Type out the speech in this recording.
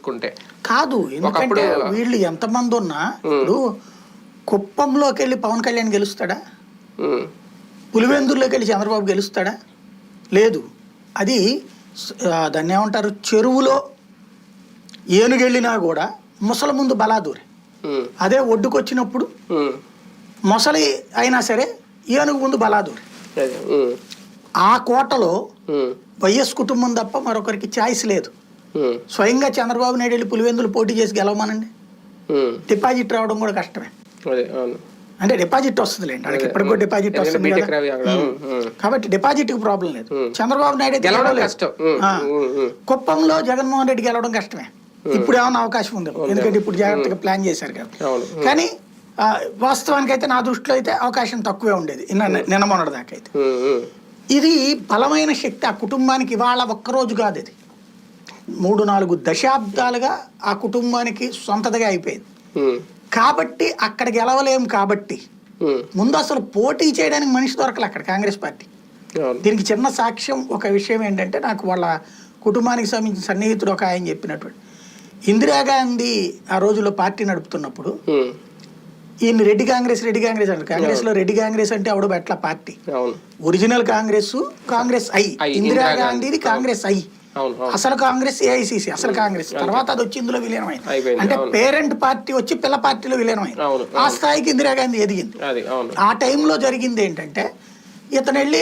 చూసుకుంటే కాదు ఎందుకంటే వీళ్ళు ఎంతమంది ఉన్నా ఇప్పుడు కుప్పంలోకి వెళ్ళి పవన్ కళ్యాణ్ గెలుస్తాడా? పులివెందుల్లోకి వెళ్ళి చంద్రబాబు గెలుస్తాడా? లేదు. అది దాన్ని ఏమంటారు? చెరువులో ఏనుగెళ్ళినా కూడా ముసల ముందు బలాదూరి. అదే ఒడ్డుకొచ్చినప్పుడు మొసలి అయినా సరే ఏనుగు ముందు బలాదూరి. ఆ కోటలో వైఎస్ కుటుంబం తప్ప మరొకరికి ఛాయిస్ లేదు. స్వయంగా చంద్రబాబు నాయుడు వెళ్ళి పులివెందులు పోటీ చేసి గెలవమనండి. డిపాజిట్ రావడం కూడా కష్టమే. అంటే డిపాజిట్ వస్తుందిలేండి. వాళ్ళకి ఇప్పటికి డిపాజిట్ వస్తుంది. కాబట్టి డిపాజిట్కి ప్రాబ్లం లేదు. చంద్రబాబు నాయుడు గెలవడం. కష్టం. కుప్పంలో జగన్మోహన్ రెడ్డి గెలవడం కష్టమే. ఇప్పుడు ఏమైనా అవకాశం ఉంది? ఎందుకంటే ఇప్పుడు జాగ్రత్తగా ప్లాన్ చేశారు కాబట్టి కానీ వాస్తవానికి అయితే నా దృష్టిలో అయితే అవకాశం తక్కువే ఉండేది. నిన్న నిన్న మొన్నటి దాకా అయితే. ఉమ్, ఉమ్, ఇది బలమైన శక్తి ఆ కుటుంబానికి ఇవాళ ఒక్కరోజు కాదు ఇది. మూడు నాలుగు దశాబ్దాలుగా ఆ కుటుంబానికి సొంతదిగా అయిపోయింది. కాబట్టి అక్కడ గెలవలేం కాబట్టి ముందు అసలు పోటీ చేయడానికి మనిషి దొరకలే అక్కడ కాంగ్రెస్ పార్టీ. దీనికి చిన్న సాక్ష్యం ఒక విషయం ఏంటంటే నాకు వాళ్ళ కుటుంబానికి సంబంధించిన సన్నిహితుడు ఒక ఆయన చెప్పినటువంటి. ఇందిరాగాంధీ ఆ రోజుల్లో పార్టీ నడుపుతున్నప్పుడు ఈయన రెడ్డి కాంగ్రెస్ రెడ్డి కాంగ్రెస్ అంటారు. కాంగ్రెస్లో రెడ్డి కాంగ్రెస్ అంటే ఆవిడ ఎట్లా party. Original Congress Congress I. ఇందిరాగాంధీది Congress I. అసలు కాంగ్రెస్ ఏఐసిసి అసలు కాంగ్రెస్. తర్వాత అది వచ్చి ఇందులో విలీనమైంది. అంటే. పేరెంట్ పార్టీ వచ్చి పిల్ల పార్టీలో విలీనమైంది. ఆ స్థాయికి ఇందిరాగాంధీ ఎదిగింది. ఆ టైంలో జరిగింది ఏంటంటే ఇతను వెళ్ళి